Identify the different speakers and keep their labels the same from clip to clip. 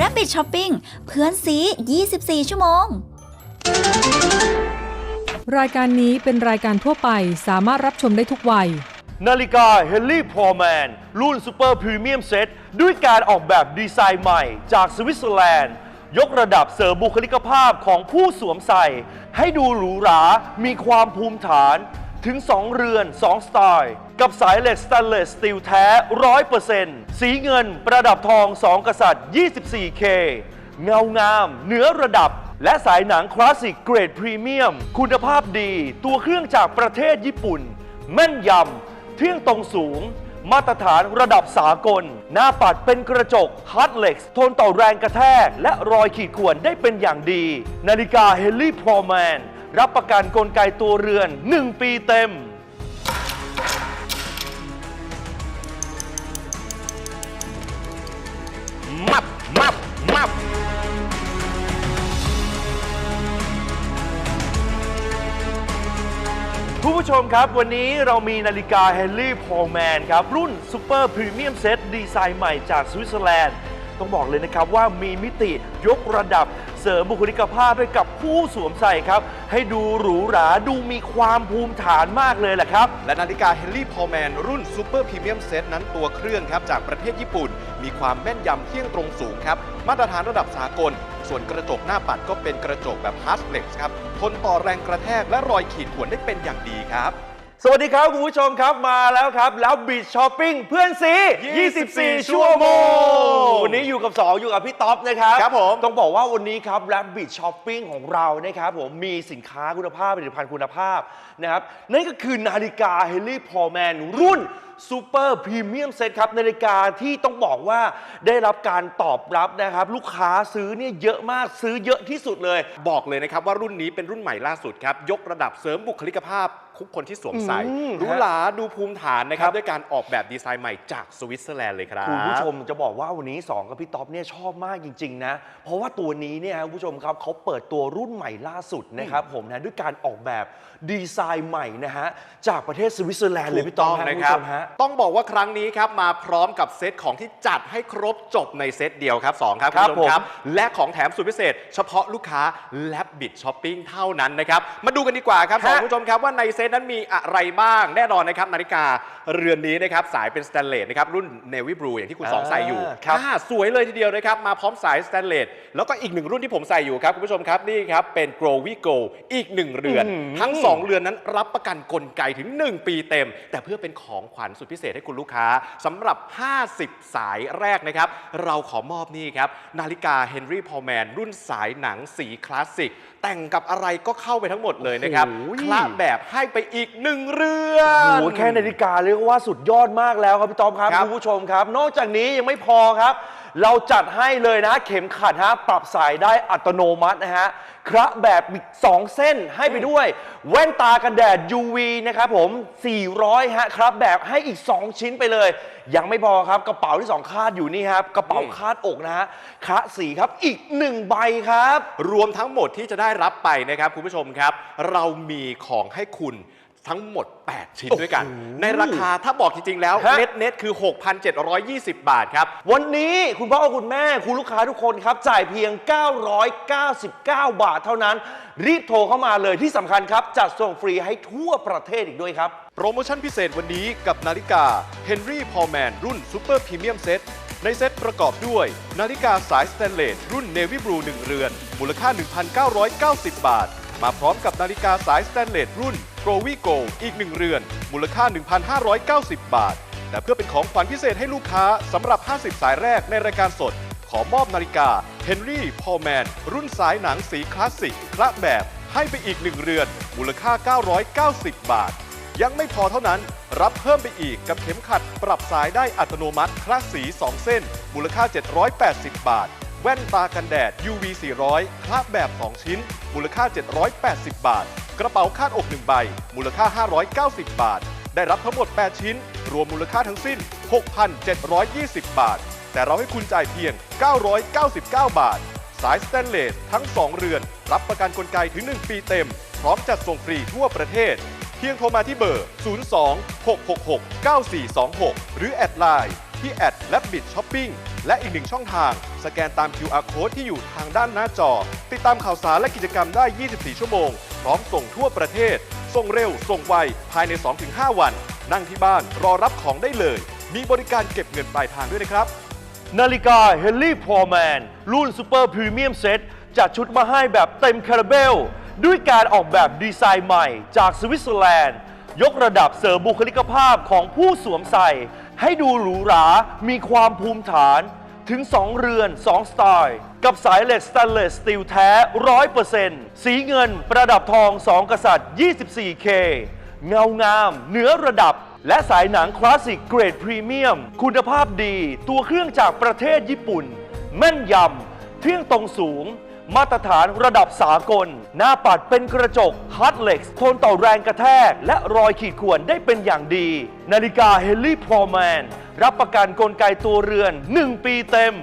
Speaker 1: Rabbit Shopping เพื่อนซี 24 ชั่วโมง
Speaker 2: รายการนี้เป็นรายการทั่วไปสามารถรับชมได้ทุกวัย
Speaker 3: นาฬิกา Henley p o r m a n รุ่น Super Premium Set ด้วยการออกแบบดีไซน์ใหม่จากสวิตเซอร์แลนด์ ยกระดับเสริมบุคลิกภาพของผู้สวมใส่ ให้ดูหรูหรา มีความภูมิฐาน ถึง 2 เรือน 2 สไตล์ กับสายเหล็กสแตนเลสสตีลแท้ 100%สีเงินประดับทอง 2 กษัตริย์ 24K เงางามเหนือระดับ และสายหนังคลาสสิกเกรดพรีเมียม คุณภาพดี ตัวเครื่องจากประเทศญี่ปุ่น แม่นยำ เที่ยงตรงสูง มาตรฐานระดับสากล หน้าปัดเป็นกระจกฮาร์ดเล็กทนต่อแรงกระแทก และรอยขีดข่วนได้เป็นอย่างดี นาฬิกาเฮลลี่พอแมนรับประกันกลไกตัวเรือน 1 ปีเต็ม คุณผู้ชมครับ วันนี้เรามีนาฬิกาเฮนรี่พอลแมนครับ รุ่น Super Premium Set ดีไซน์ใหม่จากสวิตเซอร์แลนด์ ต้องบอกเลยนะครับว่ามีมิติยกระดับเสริมบุคลิกภาพให้กับผู้สวมใส่ครับ ให้ดูหรูหราดูมีความภูมิฐานมากเลยแหละครับ
Speaker 4: และนาฬิกา Henley p o r m a n รุ่น Super Premium Set นั้นตัวเครื่องครับ จากประเทศญี่ปุ่น มีความแม่นยำเที่ยงตรงสูงครับ มาตรฐานระดับสากล ส่วนกระจกหน้าปัดก็เป็นกระจกแบบ Hard Flex ครับทนต่อแรงกระแทกและรอยขีดข่วนได้เป็นอย่างดีครับ
Speaker 3: สวัสดีครับคุณผู้ชมครับมาแล้วครับ แล้วบีชช้อปปิ้งเพื่อนซี24 ชั่วโมง วันนี้อยู่กับ2อยู่กับพี่ท็อปนะครับ
Speaker 4: ครับผม
Speaker 3: ต้องบอกว่าวันนี้ครับ Rabbit Shopping ของเรานะครับผมมีสินค้าคุณภาพผลิตภัณฑ์คุณภาพนะครับนั่นก็คือนาฬิกา Henley p o r m a n รุ่น Super Premium Set ครับนาฬิกาที่ต้องบอกว่าได้รับการตอบรับนะครับ ลูกค้าซื้อเนี่ยเยอะมากซื้อเยอะที่สุดเลย
Speaker 4: บอกเลยนะครับว่ารุ่นนี้เป็นรุ่นใหม่ล่าสุดครับ ยกระดับเสริมบุคลิกภาพ ทุกคนที่สวมใส่
Speaker 3: อืม
Speaker 4: หรูหราดูภูมิฐานนะครั
Speaker 3: ครับบ
Speaker 4: ด้วยการออกแบบดีไซน์ใหม่จากสวิตเซอร์แลนด์เลยครับ
Speaker 3: คุณผู้ชมจะบอกว่าวันนี้ 2 กับพี่ท็อปเนี่ยชอบมากจริง ๆ นะ เพราะว่าตัวนี้เนี่ยคุณผู้ชมครับเขาเปิดตัวรุ่นใหม่ล่าสุดนะครับผมนะด้วยการออกแบบดีไซน์ใหม่นะฮะ จากประเทศสวิตเซอร์แลนด์เลย
Speaker 4: ถู
Speaker 3: พี่
Speaker 4: ก
Speaker 3: ต้
Speaker 4: ต้
Speaker 3: อ
Speaker 4: องง
Speaker 3: ฮะ
Speaker 4: นะ
Speaker 3: คุณ
Speaker 4: ครับ
Speaker 3: ผู้ชมฮะ
Speaker 4: ต้องบอกว่าครั้งนี้ครับมาพร้อมกับเซตของที่จัดให้ครบจบในเซตเดียวครับ2ครับ
Speaker 3: ครับ
Speaker 4: ณผู้ชมครับ
Speaker 3: ผม
Speaker 4: และของแถมสุดพิเศษ เฉพาะลูกค้าและบิดช้อปปิ้งเท่านั้นนะครับ มาดูกันดีกว่าครับสอง
Speaker 3: ฮะ
Speaker 4: คุณผู้ชมครับว่าในเซตนั้นมีอะไรบ้างแน่นอนนะครับนาฬิกาเรือนนี้นะครับสายเป็นสแตนเลสนะครับรุ่นเนวิบลูอย่างที่คุณสองใส่อยู่
Speaker 3: อ่าครับ
Speaker 4: อ่าสวยเลยทีเดียวนะครับมาพร้อมสายสแตนเลสแล้วก็อีกหนึ่งรุ่นที่ผมใส่อยู่ครับคุณผู้ชมครับนี่ครับเป็น g r o w y Go อีกหนึ่งเรือน ทั้งสองเรือนนั้นรับประกันกลไกถึง 1 ปีเต็ม แต่เพื่อเป็นของขวัญสุดพิเศษให้คุณลูกค้าสำหรับ 50 สายแรกนะครับ เราขอมอบนี่ครับ นาฬิกา Henry p o r m a n รุ่นสายหนังสีคลาสสิก แต่งกับอะไรก็เข้าไปทั้งหมดเลยนะครับ
Speaker 3: โอ้โห
Speaker 4: คละแบบให้ไปอีกหนึ่งเรือน
Speaker 3: โอ้โหแค่นาฬิกาเรียกว่าสุดยอดมากแล้วครับพี่ต้อมครับ
Speaker 4: ครับ
Speaker 3: คุณผู้ชมครับ นอกจากนี้ยังไม่พอครับ เราจัดให้เลยนะเข็มขัดฮะปรับสายได้อัตโนมัตินะฮะคระแบบอีก2เส้นให้ไปด้วย แว่นตากันแดด UV นะครับผม 400 ฮะครับแบบให้อีก 2 ชิ้นไปเลย ยังไม่พอครับกระเป๋าที่ 2 คาดอยู่นี่ครับ กระเป๋าคาดอกนะฮะคระสีครับอีก 1 ใบครับ
Speaker 4: รวมทั้งหมดที่จะได้รับไปนะครับคุณผู้ชมครับ เรามีของให้คุณ ทั้งหมด 8 ชิ้นด้วยกัน
Speaker 3: โอ้โห
Speaker 4: ในราคาถ้าบอกจริง ๆ แล้ว
Speaker 3: ฮะ
Speaker 4: เน็ตเน็ตคือ 6,720 บาทครับ
Speaker 3: วันนี้คุณพ่อคุณแม่คุณลูกค้าทุกคนครับ จ่ายเพียง 999 บาทเท่านั้น รีบโทรเข้ามาเลยที่สำคัญครับ จัดส่งฟรีให้ทั่วประเทศอีกด้วยครับ
Speaker 4: โปรโมชั่นพิเศษวันนี้กับนาฬิกา Henry p o r m a n รุ่น Super Premium Set ในเซตประกอบด้วย นาฬิกาสายสแตนเลสรุ่น Navy Blue 1 เรือน มูลค่า 1,990 บาท มาพร้อมกับนาฬิกาสายสแตนเลสรุ่น g r o w y Go อีก1เรือน มูลค่า 1,590 บาท แต่เพื่อเป็นของขวัญพิเศษให้ลูกค้าสำหรับ 50 สายแรกในรายการสด ขอมอบนาฬิกา Henry p o r m a n รุ่นสายหนังสีคลาสสิกพระแบบ ให้ไปอีก1เรือน มูลค่า 990 บาท ยังไม่พอเท่านั้น รับเพิ่มไปอีกกับเข็มขัด ปรับสายได้อัตโนมัติคลาสสี 2 เส้น มูลค่า 780 บาท แว่นตากันแดด UV 400คละแบบ 2 ชิ้น มูลค่า 780 บาท กระเป๋าคาดอก 1 ใบ มูลค่า 590 บาท ได้รับทั้งหมด 8 ชิ้น รวมมูลค่าทั้งสิ้น 6,720 บาท แต่เราให้คุณจ่ายเพียง 999 บาท สายสแตนเลสทั้ง 2 เรือน รับประกันกลไกถึง 1 ปีเต็ม พร้อมจัดส่งฟรีทั่วประเทศ
Speaker 5: เพียงโทรมาที่เบอร์ 02 666 9426 หรือแอดไลน์ ที่แอดและบิดช้อปปิ้งและอีกหนึ่งช่องทาง สแกนตาม QR Code ที่อยู่ทางด้านหน้าจอ ติดตามข่าวสารและกิจกรรมได้ 24 ชั่วโมง พร้อมส่งทั่วประเทศ ส่งเร็ว ส่งไว ภายใน 2-5 วัน นั่งที่บ้านรอรับของได้เลย มีบริการเก็บเงินปลายทางด้วยนะครับ
Speaker 3: นาฬิกา Henry p o r m a n รุ่น Super Premium Set จัดชุดมาให้แบบเต็มคาราเบล ด้วยการออกแบบดีไซน์ใหม่จากสวิตเซอร์แลนด์ ยกระดับเสริมบุคลิกภาพของผู้สวมใส่ ให้ดูหรูหรา มีความภูมิฐานถึง 2 เรือน 2 สไตล์ กับสายเหล็กสแตนเลสสตีลแท้ 100%สีเงินประดับทอง 2 กษัตริย์ 24K เงางามเหนือระดับ และสายหนังคลาสสิกเกรดพรีเมียม คุณภาพดี ตัวเครื่องจากประเทศญี่ปุ่น แม่นยำ เที่ยงตรงสูง มาตรฐานระดับสากล หน้าปัดเป็นกระจกฮาร์ดเล็กทนต่อแรงกระแทก และรอยขีดข่วนได้เป็นอย่างดี นาฬิกาเฮลี่พอแมนรับประกันกลไกตัวเรือน 1 ปีเต็ม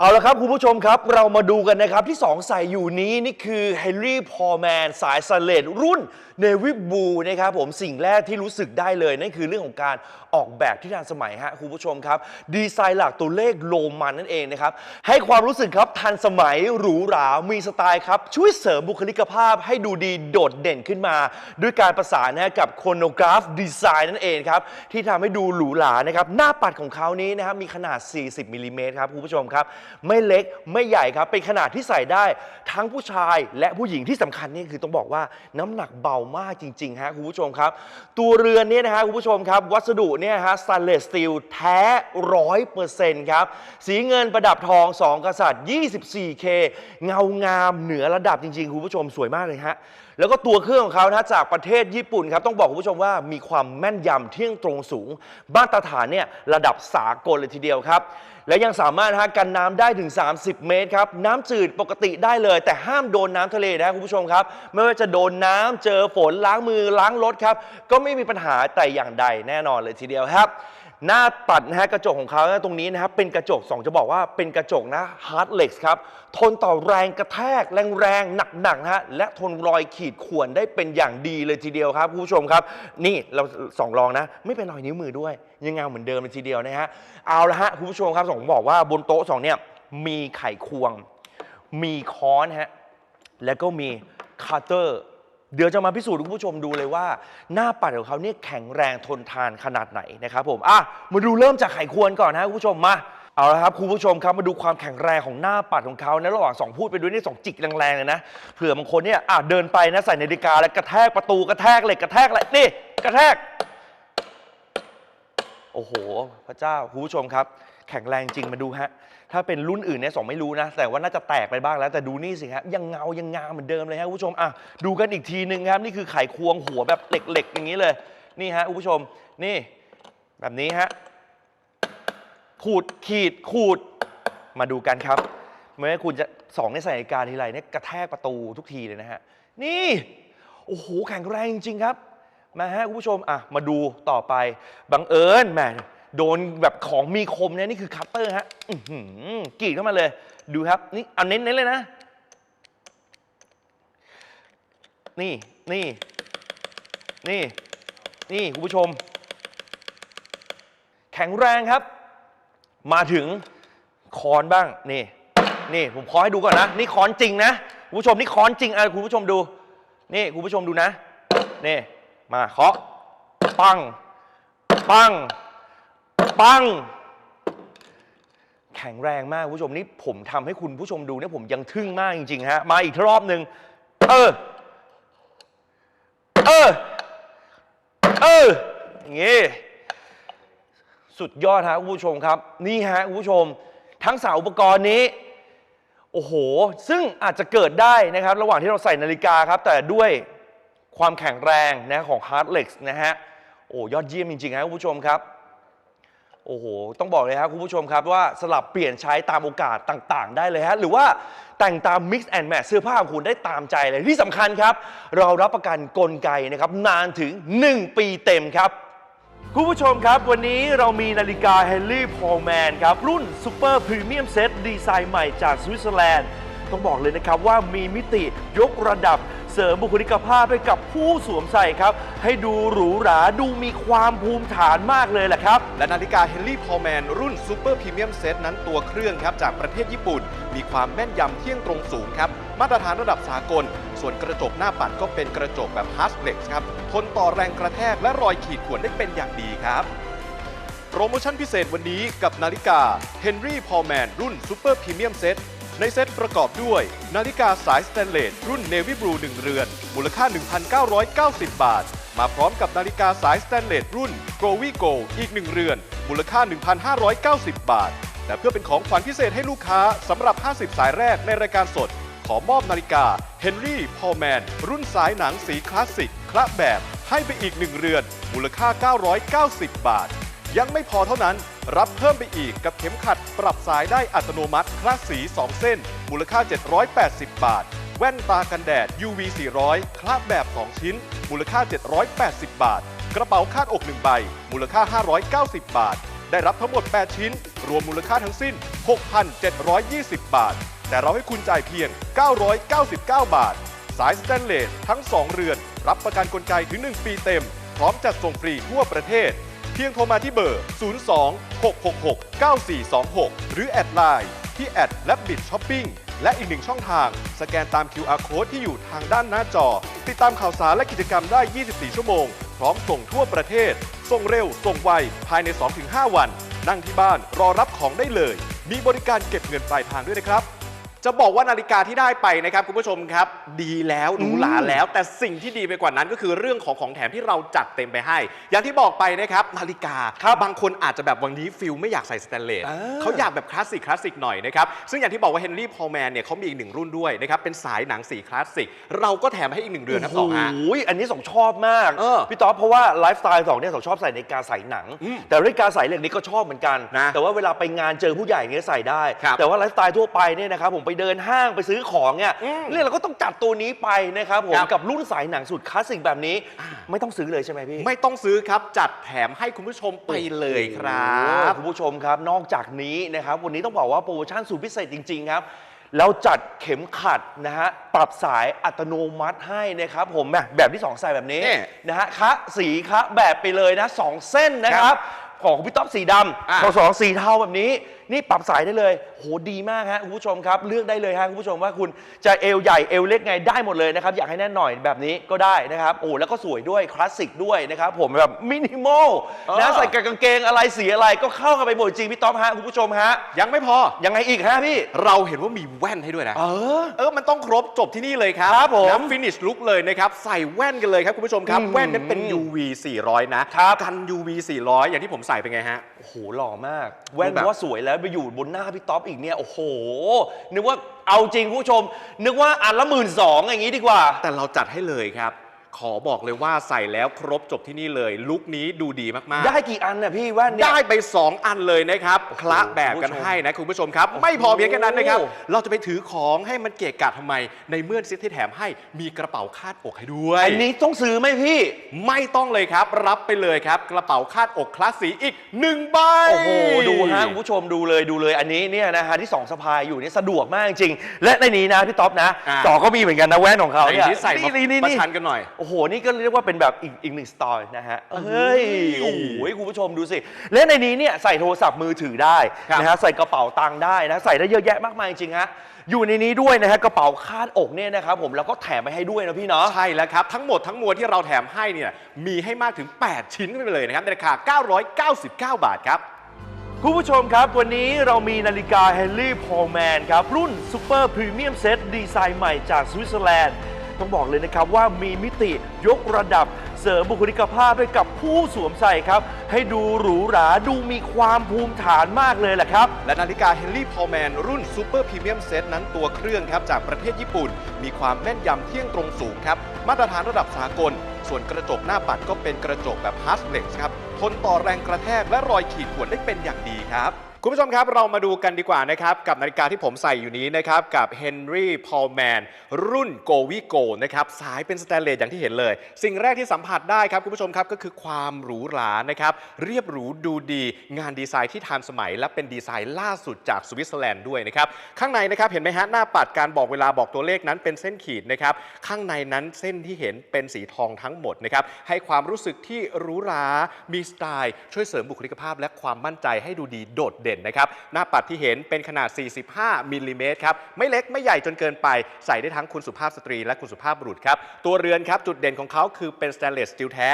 Speaker 3: เอาละครับ คุณผู้ชมครับเรามาดูกันนะครับ ที่ 2 ใส่อยู่นี้นี่คือเฮนรี่พอแมนสายสเลดรุ่น Navy Blue นะครับผมสิ่งแรกที่รู้สึกได้เลย นั่นคือเรื่องของการออกแบบที่ทันสมัยฮะคุณผู้ชมครับ ดีไซน์หลักตัวเลขโรมันนั่นเองนะครับ ให้ความรู้สึกครับทันสมัยหรูหรา มีสไตล์ครับ ช่วยเสริมบุคลิกภาพให้ดูดีโดดเด่นขึ้นมา ด้วยการประสานนะกับโคโนกราฟดีไซน์นั่นเองครับ ที่ทำให้ดูหรูหรานะครับ หน้าปัดของเขานี้นะครับมีขนาด 40มิลลิเมตรครับคุณผู้ชมครับ ไม่เล็กไม่ใหญ่ครับเป็นขนาดที่ใส่ได้ทั้งผู้ชายและผู้หญิงที่สำคัญนี่คือต้องบอกว่าน้ำหนักเบามากจริงๆฮะคุณผู้ชมครับ ตัวเรือนเนี่ยนะฮะคุณผู้ชมครับ วัสดุเนี่ยฮะสแตนเลสสตีลแท้ร้อยเปอร์เซ็นต์ครับ สีเงินประดับทอง 2 กษัตริย์ 24K เงางามเหนือระดับจริง ๆ คุณผู้ชมสวยมากเลยฮะแล้วก็ตัวเครื่องของเขานะจากประเทศญี่ปุ่นครับ ต้องบอกคุณผู้ชมว่ามีความแม่นยำเที่ยงตรงสูงมาตรฐานเนี่ยระดับสากลเลยทีเดียวครับ และยังสามารถฮะกันน้ำได้ถึง 30 เมตรครับ น้ำจืดปกติได้เลย แต่ห้ามโดนน้ำทะเลนะคุณผู้ชมครับ ไม่ว่าจะโดนน้ำเจอฝนล้างมือล้างรถครับ ก็ไม่มีปัญหาแต่อย่างใดแน่นอนเลยทีเดียวครับ หน้าปัดนะฮะกระจกของเขานะตรงนี้นะครับเป็นกระจกสองจะบอกว่าเป็นกระจกนะฮาร์ดเล็กครับ ทนต่อแรงกระแทก แรงๆหนักๆนะฮะและทนรอยขีดข่วนได้เป็นอย่างดีเลยทีเดียวครับคุณผู้ชมครับ นี่เราสองลองนะ ไม่เป็นรอยนิ้วมือด้วย ยังเงาเหมือนเดิมเลยทีเดียวนะฮะเอาละฮะคุณผู้ชมครับสองบอกว่าบนโต๊ะสองเนี่ยมีไขควง มีค้อนฮะแล้วก็มีคาร์เตอร์ เดี๋ยวจะมาพิสูจน์คุณผู้ชมดูเลยว่า หน้าปัดของเขาเนี่ยแข็งแรงทนทานขนาดไหนนะครับผมอะมาดูเริ่มจากไขควงก่อนนะคุณผู้ชมมาเอาละครับคุณผู้ชมครับมาดูความแข็งแรงของหน้าปัดของเขานะระหว่างสองพูดไปด้วยนี่สองจิกแรงๆเลยนะเผื่อบางคนเนี่ยอะเดินไปนะใส่นาฬิกาแล้วกระแทกประตูกระแทกเหล็กกระแทกอะไรนี่กระแทก โอ้โห พระเจ้าคุณผู้ชมครับ แข็งแรงจริงมาดูฮะ ถ้าเป็นรุ่นอื่นเนี่ยสองไม่รู้นะ แต่ว่าน่าจะแตกไปบ้างแล้ว แต่ดูนี่สิครับยังเงายังงามเหมือนเดิมเลยฮะคุณผู้ชมอะดูกันอีกทีหนึ่งครับนี่คือไขควงหัวแบบเหล็กๆ อย่างนี้เลย นี่ฮะคุณผู้ชมนี่ แบบนี้ฮะขูดขีดขูดมาดูกันครับเมื่อคุณจะสองในใส่นาฬิกาทีไรเนี่ยกระแทกประตูทุกทีเลยนะฮะนี่โอ้โหแข็งแรงจริงๆครับมาฮะคุณผู้ชมอะมาดูต่อไปบังเอิญแหม โดนแบบของมีคมเนี่ยนี่คือคัตเตอร์ฮะกรีดเข้ามาเลย ดูครับนี่เอาเน้นๆเลยนะ นี่นี่ นี่ นี่คุณผู้ชม แข็งแรงครับ มาถึงคอนบ้างนี่ นี่ผมขอให้ดูก่อนนะ นี่คอนจริงนะคุณผู้ชมนี่คอนจริงอะคุณผู้ชมดู นี่คุณผู้ชมดูนะนี่มาเคาะปังปัง ปัง แข็งแรงมากคุณผู้ชมนี่ผมทำให้คุณผู้ชมดูเนี่ยผมยังทึ่งมากจริงๆฮะ มาอีกรอบหนึ่งเออ เออ เออ อย่างงี้ สุดยอดฮะคุณผู้ชมครับ นี่ฮะคุณผู้ชม ทั้งสาอุปกรณ์นี้ โอ้โห ซึ่งอาจจะเกิดได้นะครับ ระหว่างที่เราใส่นาฬิกาครับ แต่ด้วยความแข็งแรงนะของ Hard l e x นะฮะ โอ้ยอดเยี่ยมจริงๆครับคุณผู้ชมครับ โอ้โห ต้องบอกเลยครับคุณผู้ชมครับว่าสลับเปลี่ยนใช้ตามโอกาสต่างๆ ได้เลยฮะ หรือว่าแต่งตาม Mix and Match เสื้อผ้าของคุณได้ตามใจเลยที่สำคัญครับ เรารับประกันกลไกนะครับ นานถึง 1 ปีเต็มครับ คุณผู้ชมครับ วันนี้เรามีนาฬิกา Henry Pullman ครับ รุ่น Super Premium Set ดีไซน์ใหม่จากสวิตเซอร์แลนด์ ต้องบอกเลยนะครับว่ามีมิติยกระดับเสริมบุคลิกภาพให้กับผู้สวมใส่ครับ ให้ดูหรูหราดูมีความภูมิฐานมากเลยแหละครับ
Speaker 5: และนาฬิกา Henry Pullman รุ่น Super Premium Set นั้นตัวเครื่องครับ จากประเทศญี่ปุ่น มีความแม่นยำเที่ยงตรงสูงครับ มาตรฐานระดับสากล ส่วนกระจกหน้าปัดก็เป็นกระจกแบบ h a r d Flex ครับทนต่อแรงกระแทกและรอยขีดข่วนได้เป็นอย่างดีครับโปรโมชั่นพิเศษวันนี้กับนาฬิกา Henry Pullman รุ่น Super Premium Set ในเซตประกอบด้วย นาฬิกาสายสแตนเลสรุ่น Navy Blue 1เรือน มูลค่า 1,990 บาท มาพร้อมกับนาฬิกาสายสแตนเลสรุ่น g o w i Go อีก1เรือน มูลค่า 1,590 บาท แต่เพื่อเป็นของขวัญพิเศษให้ลูกค้าสำหรับ 50 สายแรกในรายการสด ขอมอบนาฬิกา Henry Pullman รุ่นสายหนังสีคลาสสิกคละแบบให้ไปอีก1เรือน มูลค่า 990 บาท ยังไม่พอเท่านั้น รับเพิ่มไปอีกกับเข็มขัดปรับสายได้อัตโนมัติคลาสสี 2 เส้น มูลค่า 780 บาท แว่นตากันแดด UV 400 คละแบบ 2 ชิ้น มูลค่า 780 บาท กระเป๋าคาดอก 1 ใบ มูลค่า 590 บาท ได้รับทั้งหมด 8 ชิ้น รวมมูลค่าทั้งสิ้น 6,720 บาท แต่เราให้คุณจ่ายเพียง 999 บาท สายสแตนเลสทั้ง 2 เรือน รับประกันกลไกถึง 1 ปีเต็ม พร้อมจัดส่งฟรีทั่วประเทศ พียงโทรมาที่เบอร์ 02 666 9426 หรือแอดไลน์ที่แอดและบิดช้อปปิ้งและอีกหนึ่งช่องทาง สแกนตาม QR Code ที่อยู่ทางด้านหน้าจอ ติดตามข่าวสารและกิจกรรมได้ 24 ชั่วโมง พร้อมส่งทั่วประเทศ ส่งเร็ว ส่งไว ภายใน 2-5 วัน นั่งที่บ้านรอรับของได้เลย มีบริการเก็บเงินปลายทางด้วยนะครับ
Speaker 4: จะบอกว่านาฬิกาที่ได้ไปนะครับคุณผู้ชมครับ ดีแล้วหรูหราแล้ว แต่สิ่งที่ดีไปกว่านั้นก็คือเรื่องของของแถมที่เราจัดเต็มไปให้ อย่างที่บอกไปนะครับนาฬิกาบางคนอาจจะแบบวันนี้ฟิลไม่อยากใส่สแตนเลส
Speaker 3: อ่า
Speaker 4: เขาอยากแบบคลาสสิกคลาสสิกหน่อยนะครับซึ่งอย่างที่บอกว่าเฮนรี่พอลแมนเนี่ยเขามีอีกหนึ่งรุ่นด้วยนะครับเป็นสายหนังสีคลาสสิกเราก็แถมให้อีกหนึ่งเดือนนะสองฮะ
Speaker 3: โอ้ยอันนี้สองชอบมาก
Speaker 4: เออ
Speaker 3: พี่ต๊อบเพราะว่าไลฟ์สไตล์สองเนี่ยสองชอบใส่นาฬิกาใส่หนัง
Speaker 4: อืม
Speaker 3: แต่นาฬิกาใส่เหล็กนี้ก็ชอบเหมือนกัน
Speaker 4: นะ
Speaker 3: แต่ว่าเวลาไปงานเจอผู้ใหญ่เงี้ยใส่ได้
Speaker 4: ครับ
Speaker 3: แต่ว่าไลฟ์สไตล์ทั่วไปเนี่ยนะครับผมไปเดินห้างไปซื้อของเนี่ย
Speaker 4: อืม
Speaker 3: เนี่ยเราก็ต้องจัดตัวนี้ไปนะครับผม
Speaker 4: ครับ
Speaker 3: กับรุ่นสายหนังสุดคลาสสิกแบบนี้ ไม่ต้องซื้อเลยใช่ไหมพี่
Speaker 4: ไม่ต้องซื้อครับจัดแถมให้คุณผู้ชมไปเลยครั
Speaker 3: โอ้
Speaker 4: บ
Speaker 3: โหคุณผู้ชมครับ นอกจากนี้นะครับวันนี้ต้องบอกว่าโปรโมชั่นสุดพิเศษจริง ๆ ครับเราจัดเข็มขัดนะฮะปรับสายอัตโนมัติให้นะครับผมแบบแบบที่ 2 ใส่แบบนี้
Speaker 4: นี่
Speaker 3: นะฮะคะสีคะแบบไปเลยนะสองเส้นนะครับ ของพี่ต๊อบสีด
Speaker 4: อะำ
Speaker 3: ของสองสีเทาแบบนี้ นี่ปรับสายได้เลยโหดีมากฮะคุณผู้ชมครับ เลือกได้เลยฮะคุณผู้ชมว่าคุณจะเอวใหญ่เอวเล็กไงได้หมดเลยนะครับ อยากให้แน่นหน่อยแบบนี้ก็ได้นะครับโอ้แล้วก็สวยด้วยคลาสสิกด้วยนะครับผมแบบมินิมอลนะใส่กับกางเกงอะไรสีอะไรก็เข้ากันไปหมดจริงพี่ต๊อบฮะคุณผู้ชมฮะ
Speaker 4: ยังไม่พอ
Speaker 3: ยังไงอีกฮะพี่
Speaker 4: เราเห็นว่ามีแว่นให้ด้วยนะ
Speaker 3: เออ
Speaker 4: เออมันต้องครบจบที่นี่เลยครับ
Speaker 3: ครับผม
Speaker 4: น้ำฟินิชลุกเลยนะครับใส่แว่นกันเลยครับคุณผู้ชมครับ
Speaker 3: อืม
Speaker 4: แว่นนั้นเป็น UV 400 นะครับกัน UV 400 อย่างที่ผมใส่เป็นไงฮะ
Speaker 3: โอ้โหหล่อมาก แว่น
Speaker 4: แบบ
Speaker 3: ว่าสวยแล้วไปอยู่บนหน้าพี่ท็อปอีกเนี่ย โอ้โห นึกว่าเอาจริงคุณผู้ชม นึกว่าอันละหมื่นสองอย่างนี้ดีกว่า
Speaker 4: แต่เราจัดให้เลยครับ ขอบอกเลยว่าใส่แล้วครบจบที่นี่เลย ลุคนี้ดูดีมากๆ
Speaker 3: ได้กี่อันน่ะพี่แว่นเนี่ย
Speaker 4: ได้ไป 2 อันเลยนะครับคละแบบกัน
Speaker 3: คุณผู้ชม
Speaker 4: ให้นะคุณผู้ชมครับ ไม่พอเพียงแค่นั้นนะครับ
Speaker 3: โอ้โห
Speaker 4: เราจะไปถือของให้มันเกะกะทำไม ในเมื่อซิทที่แถมให้มีกระเป๋าคาดอกให้ด้วย
Speaker 3: อันนี้ต้องซื้อไหมพี่
Speaker 4: ไม่ต้องเลยครับ รับไปเลยครับ กระเป๋าคาดอกคลาสสีอีกหนึ่งใบ
Speaker 3: โอ้โห ดูฮะคุณผู้ชมดูเลยดูเลยอันนี้เนี่ยนะฮะที่สองสะพายอยู่นี่สะดวกมากจริงและในนี้นะพี่ต๊อบนะ
Speaker 4: อ่า
Speaker 3: ต่อก็มีเหมือนกันนะแว่นของเขา
Speaker 4: ไหน
Speaker 3: เนี่ย
Speaker 4: ที่ใส่มา
Speaker 3: นี่นี่
Speaker 4: ประ
Speaker 3: นี่
Speaker 4: ชันกันหน่อย
Speaker 3: โอ้โห นี่ก็เรียกว่าเป็นแบบอีกอีกหนึ่งสไตล์นะฮะ เฮ้ย โอ้โหคุณผู้ชมดูสิ และในนี้เนี่ยใส่โทรศัพท์มือถือได้
Speaker 4: ครับ
Speaker 3: นะฮะ ใส่กระเป๋าตังค์ได้นะ ใส่ได้เยอะแยะมากมายจริงๆฮะ อยู่ในนี้ด้วยนะฮะกระเป๋าคาดอกเนี่ยนะครับผมแล้วก็แถมไปให้ด้วยนะพี่เนาะ
Speaker 4: ใช่แล้วครับ ทั้งหมดทั้งมวลที่เราแถมให้เนี่ยมีให้มากถึง 8 ชิ้นไปเลยนะครับในราคา 999 บาทครับ
Speaker 3: คุณผู้ชมครับ วันนี้เรามีนาฬิกา Henry Pullman ครับ รุ่น Super Premium Set ดีไซน์ใหม่จากสวิตเซอร์แลนด์ ต้องบอกเลยนะครับว่ามีมิติยกระดับเสริมบุคลิกภาพให้กับผู้สวมใส่ครับ ให้ดูหรูหราดูมีความภูมิฐานมากเลยแหละครับ
Speaker 4: และนาฬิกา Henry Pullman รุ่น Super Premium Set นั้นตัวเครื่องครับจากประเทศญี่ปุ่น มีความแม่นยำเที่ยงตรงสูงครับ มาตรฐานระดับสากล ส่วนกระจกหน้าปัดก็เป็นกระจกแบบ h a r d Flex ครับทนต่อแรงกระแทกและรอยขีดข่วนได้เป็นอย่างดีครับ คุณผู้ชมครับเรามาดูกันดีกว่านะครับ กับนาฬิกาที่ผมใส่อยู่นี้นะครับ กับ Henry Paulman รุ่น Go w i Go นะครับ สายเป็นสแตนเลสอย่างที่เห็นเลย สิ่งแรกที่สัมผัสได้ครับ คุณผู้ชมครับ ก็คือความหรูหรานะครับ เรียบหรูดูดี งานดีไซน์ที่ทันสมัย และเป็นดีไซน์ล่าสุดจากสวิตเซอร์แลนด์ด้วยนะครับ ข้างในนะครับเห็นไหมฮะหน้าปัดการบอกเวลาบอกตัวเลขนั้นเป็นเส้นขีดนะครับข้างในนั้นเส้นที่เห็นเป็นสีทองทั้งหมดนะครับให้ความรู้สึกที่หรูหรามีสไตล์ ช่วยเสริมบุคลิกภาพ และความมั่นใจให้ดูดีโดดเด่นนะครับ หน้าปัดที่เห็นเป็นขนาด 45มิลลิเมตรครับ ไม่เล็กไม่ใหญ่จนเกินไปใส่ได้ทั้งคุณสุภาพสตรีและคุณสุภาพบุรุษครับ ตัวเรือนครับจุดเด่นของเขาคือเป็นสแตนเลสสตีลแท้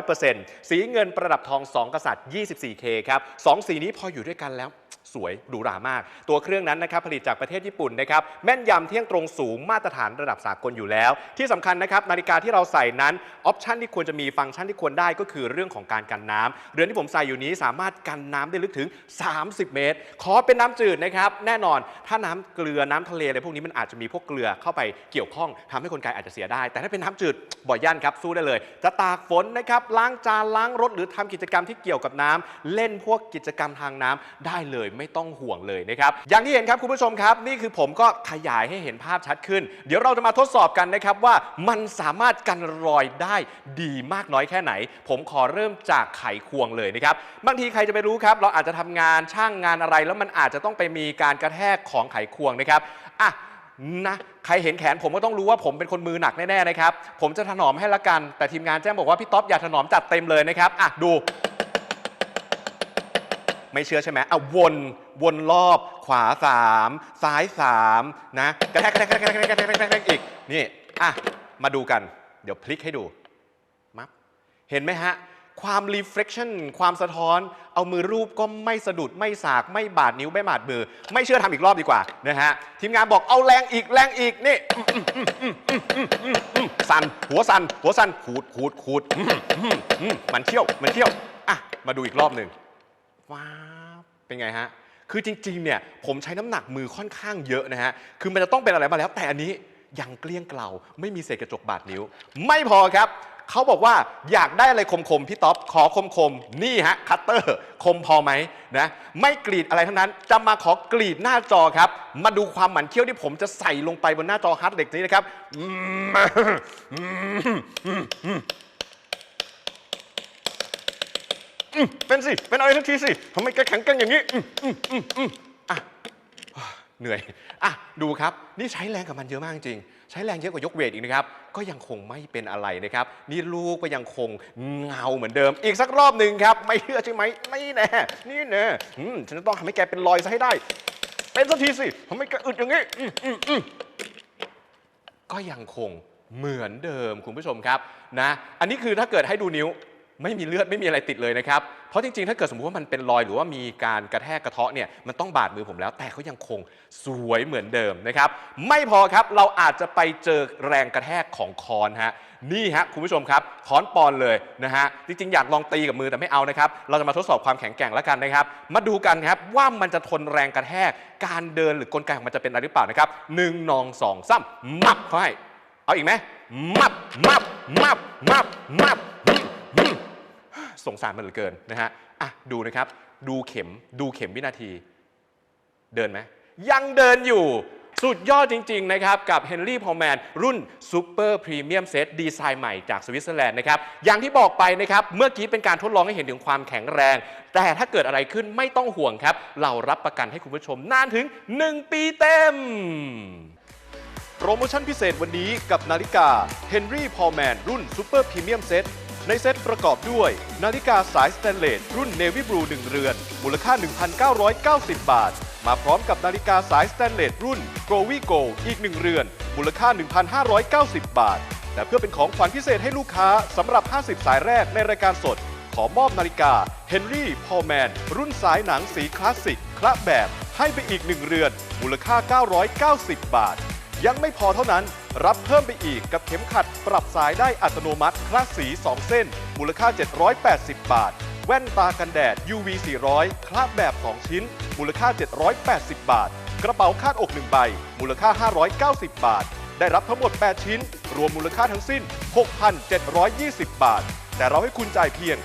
Speaker 4: 100%สีเงินประดับทอง 2 กษัตริย์ 24K ครับสองสีนี้พออยู่ด้วยกันแล้ว สวยหรูหรามาก ตัวเครื่องนั้นนะครับผลิตจากประเทศญี่ปุ่นนะครับแม่นยำเที่ยงตรงสูงมาตรฐานระดับสากลอยู่แล้ว ที่สำคัญนะครับนาฬิกาที่เราใส่นั้นออปชันที่ควรจะมีฟังก์ชันที่ควรได้ก็คือเรื่องของการกันน้ำเรือนที่ผมใส่อยู่นี้สามารถกันน้ำได้ลึกถึง 30 เมตร ขอเป็นน้ำจืดนะครับแน่นอนถ้าน้ำเกลือน้ำทะเลอะไรพวกนี้มันอาจจะมีพวกเกลือเข้าไปเกี่ยวข้องทำให้คนไกลอาจจะเสียได้ แต่ถ้าเป็นน้ำจืดบ่อยย่านครับสู้ได้เลย จะตากฝนนะครับล้างจานล้างรถหรือทำกิจกรรมที่เกี่ยวกับน้ำเล่นพวกกิจกรรมทางน้ำได้เลยไม่ต้องห่วงเลยนะครับ อย่างที่เห็นครับคุณผู้ชมครับ นี่คือผมก็ขยายให้เห็นภาพชัดขึ้น เดี๋ยวเราจะมาทดสอบกันนะครับว่ามันสามารถกันรอยได้ดีมากน้อยแค่ไหน ผมขอเริ่มจากไขควงเลยนะครับบางทีใครจะไปรู้ครับ เราอาจจะทำงานช่างงานอะไร แล้วมันอาจจะต้องไปมีการกระแทกของไขควงนะครับอะนะใครเห็นแขนผมก็ต้องรู้ว่าผมเป็นคนมือหนักแน่ๆนะครับ ผมจะถนอมให้ละกัน แต่ทีมงานแจ้งบอกว่าพี่ต๊อบอย่าถนอมจัดเต็มเลยนะครับอะดู ไม่เชื่อใช่ไหมเอะวนวนรอบขวา3ซ้าย3นะกระกระแทกกระแทกกระแทกกระแทกกระแทกกระแทกอีกนี่อะมาดูกัน เดี๋ยวพลิกให้ดูมับเห็นไหมฮะความ reflection ความสะท้อน เอามือรูปก็ไม่สะดุดไม่สากไม่บาดนิ้วไม่บาดมือ ไม่เชื่อทำอีกรอบดีกว่านะฮะทีมงานบอกเอาแรงอีกแรงอีกนี่สันหัวสันหัวสันขูดขูดขูดมันเที่ยวมันเที่ยวอะมาดูอีกรอบหนึ่ง ว้าเป็นไงฮะ คือจริงๆเนี่ยผมใช้น้ำหนักมือค่อนข้างเยอะนะฮะ คือมันจะต้องเป็นอะไรมาแล้ว แต่อันนี้ยังเกลี้ยงเกลาไม่มีเศษกระจกบาดนิ้ว ไม่พอครับ เขาบอกว่าอยากได้อะไรคมๆ พี่ต๊อบขอคมๆ นี่ฮะ คัตเตอร์ คมพอไหมนะ ไม่กรีดอะไรทั้งนั้น จะมาขอกรีดหน้าจอครับ มาดูความหมันเคี้ยวที่ผมจะใส่ลงไปบนหน้าจอฮาร์ดเด็กนี้นะครับอืมอืมอืมอืม อืม เป็นสิ เป็นอะไรทักทีสิทำไมแกแข็งแกร่งอย่างนี้อืมอืมอืมอืมอะเหนื่อยอะดูครับ นี่ใช้แรงกับมันเยอะมากจริง ใช้แรงเยอะกว่ายกเวทอีกนะครับ ก็ยังคงไม่เป็นอะไรนะครับ นี่ลูกก็ยังคงเงาเหมือนเดิม อีกสักรอบหนึ่งครับ ไม่เชื่อใช่ไหมนี่แน่ นี่แน่อืมฉันจะต้องทำให้แกเป็นรอยซะให้ได้ เป็นสักทีสิทำไมแกอึดอย่างนี้อืมอืมอืมก็ยังคงเหมือนเดิมคุณผู้ชมครับนะ อันนี้คือถ้าเกิดให้ดูนิ้ว ไม่มีเลือดไม่มีอะไรติดเลยนะครับ เพราะจริงๆ ถ้าเกิดสมมติว่ามันเป็นรอยหรือว่ามีการกระแทกกระเทาะเนี่ยมันต้องบาดมือผมแล้ว แต่เขายังคงสวยเหมือนเดิมนะครับ ไม่พอครับเราอาจจะไปเจอแรงกระแทกของคอนฮะนี่ฮะคุณผู้ชมครับค้อนปอนเลยนะฮะจริงๆ อยากลองตีกับมือแต่ไม่เอานะครับ เราจะมาทดสอบความแข็งแกร่งแล้วกันนะครับ มาดูกันครับว่ามันจะทนแรงกระแทก การเดินหรือกลไกของมันจะเป็นอะไรหรือเปล่านะครับหนึ่งนองสองซ้ำมับเข้าให้เอาอีกไหมมับมับมับมับมับอืมอืม สงสารมันเหลือเกินนะฮะอะดูนะครับ ดูเข็มดูเข็มวินาที เดินไหมยังเดินอยู่สุดยอดจริง ๆ นะครับ กับ Henry p o l m a n รุ่น Super Premium Set ดีไซน์ใหม่จากสวิตเซอร์แลนด์นะครับ อย่างที่บอกไปนะครับ เมื่อกี้เป็นการทดลองให้เห็นถึงความแข็งแรง แต่ถ้าเกิดอะไรขึ้นไม่ต้องห่วงครับ เรารับประกันให้คุณผู้ชมนานถึง 1 ปีเต็ม
Speaker 5: โปรโมชั่นพิเศษวันนี้กับนาฬิกา Henry Paulman รุ่น Super Premium Set ในเซตประกอบด้วย นาฬิกาสายสแตนเลสรุ่น Navy Blue 1เรือน มูลค่า 1,990 บาท มาพร้อมกับนาฬิกาสายสแตนเลสรุ่น g o v i Go อีก 1 เรือน มูลค่า 1,590 บาท แต่เพื่อเป็นของขวัญพิเศษให้ลูกค้าสำหรับ 50 สายแรกในรายการสด ขอมอบนาฬิกา Henry Paulman รุ่นสายหนังสีคลาสสิกคละแบบ ให้ไปอีก1เรือน มูลค่า 990 บาท ยังไม่พอเท่านั้น รับเพิ่มไปอีกกับเข็มขัดปรับสายได้อัตโนมัติ คลาสสี 2 เส้น มูลค่า 780 บาท แว่นตากันแดด UV 400 คละแบบ 2 ชิ้น มูลค่า 780 บาท กระเป๋าคาดอก 1 ใบ มูลค่า 590 บาท ได้รับทั้งหมด 8 ชิ้น รวมมูลค่าทั้งสิ้น 6,720 บาท แต่เราให้คุณจ่ายเพียง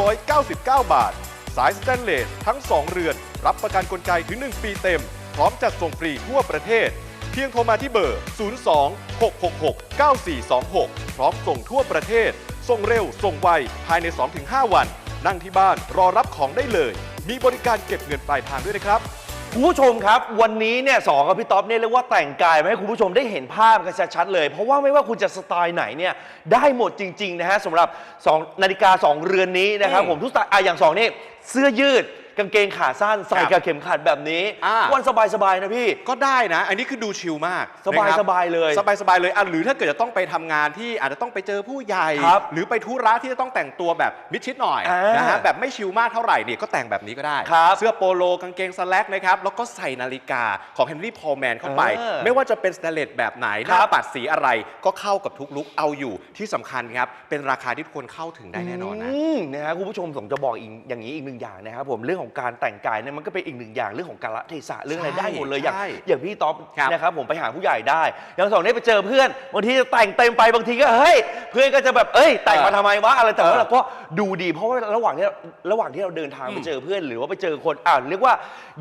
Speaker 5: 999 บาท สายสแตนเลสทั้ง 2 เรือน รับประกันกลไกถึง 1 ปีเต็ม พร้อมจัดส่งฟรีทั่วประเทศ เพียงโทรมาที่เบอร์ 02 666 9426 พร้อมส่งทั่วประเทศ ส่งเร็ว ส่งไว ภายใน 2-5 วัน นั่งที่บ้านรอรับของได้เลย มีบริการเก็บเงินปลายทางด้วยนะครับ
Speaker 3: คุณผู้ชมครับ วันนี้เนี่ยสองกับพี่ต๊อบเนี่ยเรียกว่าแต่งกายมาให้คุณผู้ชมได้เห็นภาพกันชัดๆเลย เพราะว่าไม่ว่าคุณจะสไตล์ไหนเนี่ยได้หมดจริง ๆ นะฮะสำหรับ 2 นาฬิกา 2 เรือนนี้นะครับ
Speaker 4: อืม
Speaker 3: ผมทุกสไตล์อะอย่าง 2 นี่เสื้อยืด กางเกงขาสั้นใส่
Speaker 4: ครับ
Speaker 3: กับเข็มขัดแบบนี้
Speaker 4: อ่า
Speaker 3: วันสบายๆนะพี่
Speaker 4: ก็ได้นะ อันนี้คือดูชิลมาก
Speaker 3: สบาย
Speaker 4: นะครับ
Speaker 3: สบายเลย
Speaker 4: สบายสบายเลยอะหรือถ้าเกิดจะต้องไปทำงานที่อาจจะต้องไปเจอผู้ใหญ่
Speaker 3: ครับ
Speaker 4: หรือไปธุระที่จะต้องแต่งตัวแบบมิดชิดหน่อย
Speaker 3: อ่าน
Speaker 4: นะฮะแบบไม่ชิลมากเท่าไหร่เนี่ยก็แต่งแบบนี้ก็ได้
Speaker 3: ครับ
Speaker 4: เสื้อโปโลกางเกงสแลกนะครับแล้วก็ใส่นาฬิกาของเฮนรี่พอลแมนเข้าไป
Speaker 3: เออ
Speaker 4: ไม่ว่าจะเป็นสแตนเลสแบบไหนห
Speaker 3: ครั
Speaker 4: น้า
Speaker 3: บ
Speaker 4: ปัดสีอะไรก็เข้ากับทุกลุคเอาอยู่ที่สำคัญครับเป็นราคาที่ทุกคนเข้าถึงได้แน่นอนนะ
Speaker 3: มนะฮะคุณผู้ชมผมจะบอกอีกอย่างนี้อีกหนึ่งอย่างนะครับผมเรื่องของการแต่งกายเนี่ยมันก็เป็นอีกหนึ่งอย่างเรื่องของกาลเทศะเรื่องอะไร
Speaker 4: ใช่
Speaker 3: ได้หมดเลยอย่าง
Speaker 4: ใช่
Speaker 3: อย่างพี่ต๊อบ
Speaker 4: ครับ
Speaker 3: นะครับผมไปหาผู้ใหญ่ได้อย่างสองนี่ไปเจอเพื่อนบางทีจะแต่งเต็มไปบางทีก็เฮ้ยเพื่อนก็จะแบบเอ้ยแต่งมาทำไมวะอะไรแต่ว่า
Speaker 4: เออ
Speaker 3: เราก็ดูดี เพราะว่าระหว่างที่ระหว่างที่เราเดินทาง
Speaker 4: อืม
Speaker 3: ไปเจอเพื่อน หรือว่าไปเจอคนอ่าเรียกว่า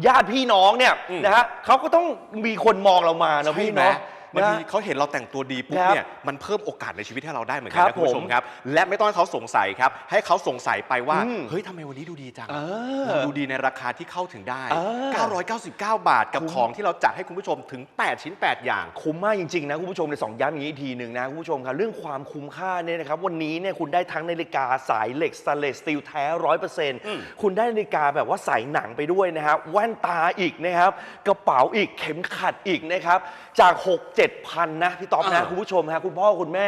Speaker 3: ญาติพี่น้องเนี่ย
Speaker 4: อืม
Speaker 3: นะฮะเขาก็ต้องมีคนมองเรามานะพี่
Speaker 4: ใช่ไหม
Speaker 3: เนาะ
Speaker 4: บางที
Speaker 3: นะ
Speaker 4: เขาเห็นเราแต่งตัวดีปุ๊บ
Speaker 3: ครับ
Speaker 4: เนี่ยมันเพิ่มโอกาสในชีวิตให้เราได้เหมือนกั
Speaker 3: ครั
Speaker 4: น
Speaker 3: บ
Speaker 4: นะคุณผู้ชม
Speaker 3: ผม
Speaker 4: ครับและไม่ต้องให้เขาสงสัยครับให้เขาสงสัยไปว่า
Speaker 3: อืม
Speaker 4: เฮ้ยทำไมวันนี้ดูดีจัง
Speaker 3: เออ
Speaker 4: เราดูดีในราคาที่เข้าถึงได้
Speaker 3: เออ
Speaker 4: 999 บาทกับของที่เราจัดให้คุณผู้ชมถึง 8 ชิ้น 8 อย่าง
Speaker 3: คุ้มมากจริงๆนะคุณผู้ชมในสองย้ำอย่างนี้อีกทีหนึ่งนะคุณผู้ชมครับเรื่องความคุ้มค่าเนี่ยนะครับวันนี้เนี่ยคุณได้ทั้งนาฬิกาสายเหล็กสเลสสตีลแท้ร้อยเปอร์เซ็นต์
Speaker 4: อืม
Speaker 3: คุณได้นาฬิกาแบบว่าใส่หนังไปด้วยนะครับแว่นตาอีกนะครับกระเป๋าอีกเข็มขัดอีกนะครับจาก 6 7พันนะ พี่ต๊อบนะ คุณผู้ชมฮะคุณพ่อคุณแม่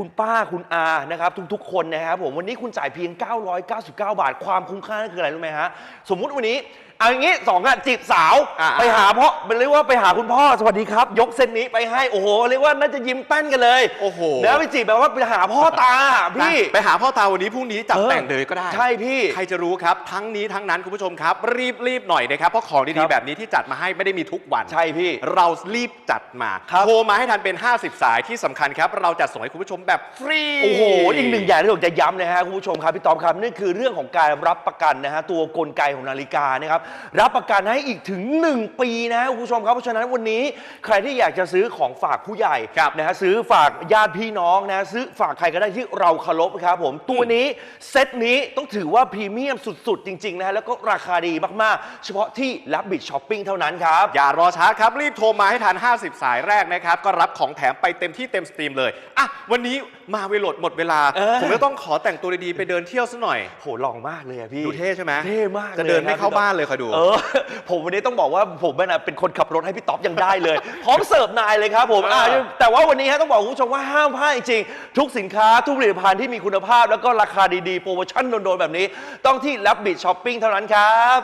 Speaker 3: คุณป้าคุณอานะครับทุกๆ คนนะครับผมวันนี้คุณจ่ายเพียง 999 บาท ความคุ้มค่านั่นคืออะไรรู้ไหมฮะสมมุติวันนี้เอาอย่างนี้สองอะจีบสาว
Speaker 4: อ่า
Speaker 3: ไปหาพ่อเรียกว่าไปหาคุณพ่อสวัสดีครับ ยกเส้นนี้ไปให้โอ้โหเรียกว่าน่าจะยิ้มแป้นกันเลย
Speaker 4: โอ้โห
Speaker 3: แล้วไปจีบแบบว่าไปหาพ่อตาพี่
Speaker 4: ไปหาพ่อตาวันนี้พรุ่งนี้จัด
Speaker 3: เออ
Speaker 4: แต่งเลยก็ได้
Speaker 3: ใช่พี่
Speaker 4: ใครจะรู้ครับ ทั้งนี้ทั้งนั้นคุณผู้ชมครับ รีบรีบหน่อยนะครับเพราะของ
Speaker 3: ค
Speaker 4: ดี
Speaker 3: รับ
Speaker 4: ๆแบบนี้ที่จัดมาให้ไม่ได้มีทุกวัน
Speaker 3: ใช่พี่
Speaker 4: เรารีบจัดมา
Speaker 3: ครับ
Speaker 4: โทรมาให้ทันเป็น 50 สายที่สำคัญครับ เราจัดส่งให้คุณผู้ชมแบบฟรี
Speaker 3: โอ้โห อีกหนึ่งอย่างที่ผมจะย้ำนะฮะคุณผู้ชมครับพี่ต๊อบครับนั่นคือเรื่องของการรับประกันนะฮะตัวกลไกของนาฬิกานะครับรับประกันให้อีกถึง 1 ปีนะฮะคุณผู้ชมครับเพราะฉะนั้นวันนี้ใครที่อยากจะซื้อของฝากผู้ใหญ่
Speaker 4: ครับ
Speaker 3: นะฮะซื้อฝากญาติพี่น้องนะซื้อฝากใครก็ได้ที่เราเคารพครับผมตัวนี้เซตนี้ต้องถือว่าพรีเมียมสุดๆ จริงๆนะฮะแล้วก็ราคาดีมากๆ เฉพาะที่รับบิ t ช้อปปิ้งเท่านั้นครับ
Speaker 4: อย่ารอช้าครับ รีบโทรมาให้ทัน 50 สายแรกนะครับ ก็รับของแถมไปเต็มที่เต็มสตรีมเลย อะ วันนี้มาเวลดหมดเวลา
Speaker 3: เออ
Speaker 4: ผมก็ต้องขอแต่งตัวดีๆ ไปเดินเที่ยวซะหน่อย
Speaker 3: โหหล่อมากเลยอะพี่
Speaker 4: ดูเท่ใช่ไหม
Speaker 3: เท่มาก
Speaker 4: จะเดิน
Speaker 3: ลย
Speaker 4: ไม่
Speaker 3: ครับ
Speaker 4: เข้า
Speaker 3: พี่ต๊อบ
Speaker 4: บ้านเลยคอยดู
Speaker 3: เออ ผมวันนี้ต้องบอกว่าผมนะเป็นคนขับรถให้พี่ต๊อบยังได้เลย พร้อมเสิร์ฟนายเลยครับผม
Speaker 4: เอออะ
Speaker 3: แต่ว่าวันนี้ฮะต้องบอกคุณผู้ชมว่าห้ามพลาดจริงๆ ทุกสินค้าทุกผลิตภัณฑ์ที่มีคุณภาพแล้วก็ราคาดีๆ โปรโมชั่นโดนๆ แบบนี้ ต้องที่ r a b b i t Shopping เท่านั้นครับ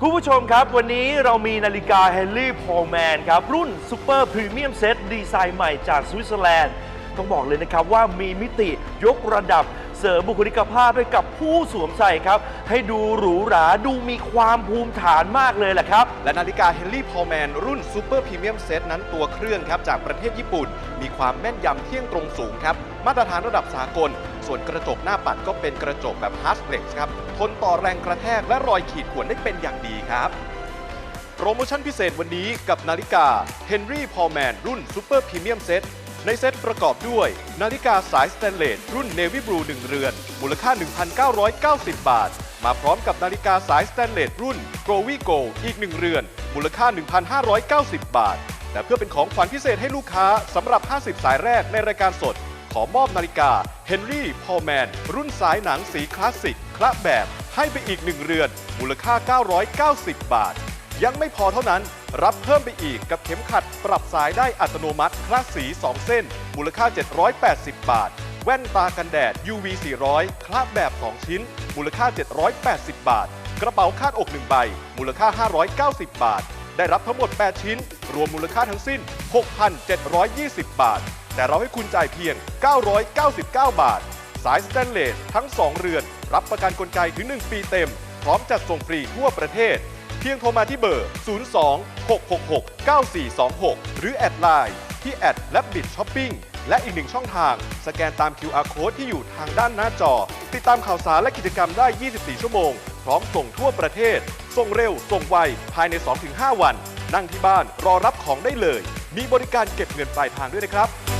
Speaker 3: คุณผู้ชมครับ วันนี้เรามีนาฬิกา Henry p o l m a n ครับ รุ่น Super Premium Set ดีไซน์ใหม่จากสวิตเซอร์แลนด์ ต้องบอกเลยนะครับว่ามีมิติยกระดับเสริมบุคลิกภาพให้กับผู้สวมใส่ครับ ให้ดูหรูหราดูมีความภูมิฐานมากเลยแหละครับ
Speaker 4: และนาฬิกา Henry p o l m a n รุ่น Super Premium Set นั้นตัวเครื่องครับ จากประเทศญี่ปุ่น มีความแม่นยำเที่ยงตรงสูงครับ มาตรฐานระดับสากล ส่วนกระจกหน้าปัดก็เป็นกระจกแบบ Hard Flex ครับ ทนต่อแรงกระแทกและรอยขีดข่วนได้เป็นอย่างดีครับโปรโมชั่นพิเศษวันนี้กับนาฬิกา Henry p o l m a n รุ่น Super Premium Set ในเซตประกอบด้วย นาฬิกาสายสแตนเลสรุ่น Navy Blue 1เรือน มูลค่า 1,990 บาท มาพร้อมกับนาฬิกาสายสแตนเลสรุ่น g r o w y Go อีก 1 เรือน มูลค่า 1,590 บาท แต่เพื่อเป็นของขวัญพิเศษให้ลูกค้าสำหรับ 50 สายแรกในรายการสด ขอมอบนาฬิกา Henry p o l m a n รุ่นสายหนังสีคลาสสิกคละแบบให้ไปอีก1เรือน มูลค่า 990 บาท ยังไม่พอเท่านั้น รับเพิ่มไปอีกกับเข็มขัดปรับสายได้อัตโนมัติคลาสสี 2 เส้น มูลค่า 780 บาท แว่นตากันแดด UV 400 คลาบแบบ 2 ชิ้น มูลค่า 780 บาท กระเป๋าคาดอก 1 ใบ มูลค่า 590 บาท ได้รับทั้งหมด 8 ชิ้น รวมมูลค่าทั้งสิ้น 6,720 บาท แต่เราให้คุณจ่ายเพียง 999 บาท สายสแตนเลสทั้ง 2 เรือน รับประกันกลไกถึง 1 ปีเต็ม พร้อมจัดส่งฟรีทั่วประเทศ พียงโทรมาที่เบอร์ 02 666 9426 หรือแอดไลน์ที่แอดและบิดช้อปปิ้งและอีกหนึ่งช่องทาง สแกนตาม QR Code ที่อยู่ทางด้านหน้าจอ ติดตามข่าวสารและกิจกรรมได้ 24 ชั่วโมง พร้อมส่งทั่วประเทศ ส่งเร็ว ส่งไว ภายใน 2-5 วัน นั่งที่บ้านรอรับของได้เลย มีบริการเก็บเงินปลายทางด้วยนะครับ